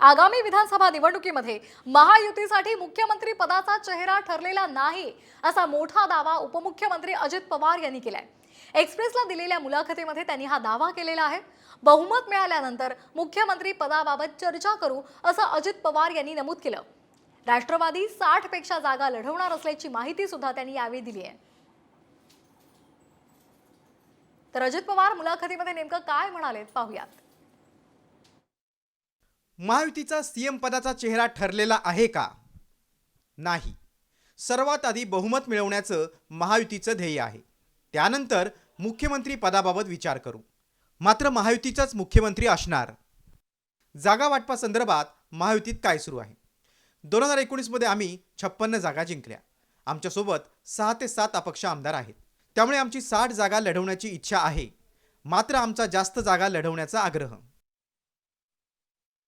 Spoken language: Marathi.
आगामी विधानसभा निवडणुकीमध्ये महायुतीसाठी मुख्यमंत्री पदाचा चेहरा ठरलेला नाही असा मोठा दावा उपमुख्यमंत्री अजित पवार यांनी केलाय. एक्सप्रेसला दिलेल्या मुलाखतीमध्ये त्यांनी हा दावा केलेला आहे. बहुमत मिळाल्यानंतर मुख्यमंत्री पदाबाबत चर्चा करू असं अजित पवार यांनी नमूद केलं. राष्ट्रवादी साठपेक्षा जागा लढवणार असल्याची माहिती सुद्धा त्यांनी यावेळी दिली आहे. तर अजित पवार मुलाखतीमध्ये नेमकं काय म्हणालेत पाहूयात. महायुतीचा सीएम पदाचा चेहरा ठरलेला आहे का? नाही. सर्वात आधी बहुमत मिळवण्याचं महायुतीचं ध्येय आहे. त्यानंतर मुख्यमंत्री पदाबाबत विचार करू. मात्र महायुतीचाच मुख्यमंत्री असणार. जागा वाटपासंदर्भात महायुतीत काय सुरू आहे? दोन हजार एकोणीसमध्ये आम्ही छप्पन्न जागा जिंकल्या. आमच्यासोबत सहा ते सात अपक्ष आमदार आहेत. त्यामुळे आमची साठ जागा लढवण्याची इच्छा आहे. मात्र आमचा जास्त जागा लढवण्याचा आग्रह.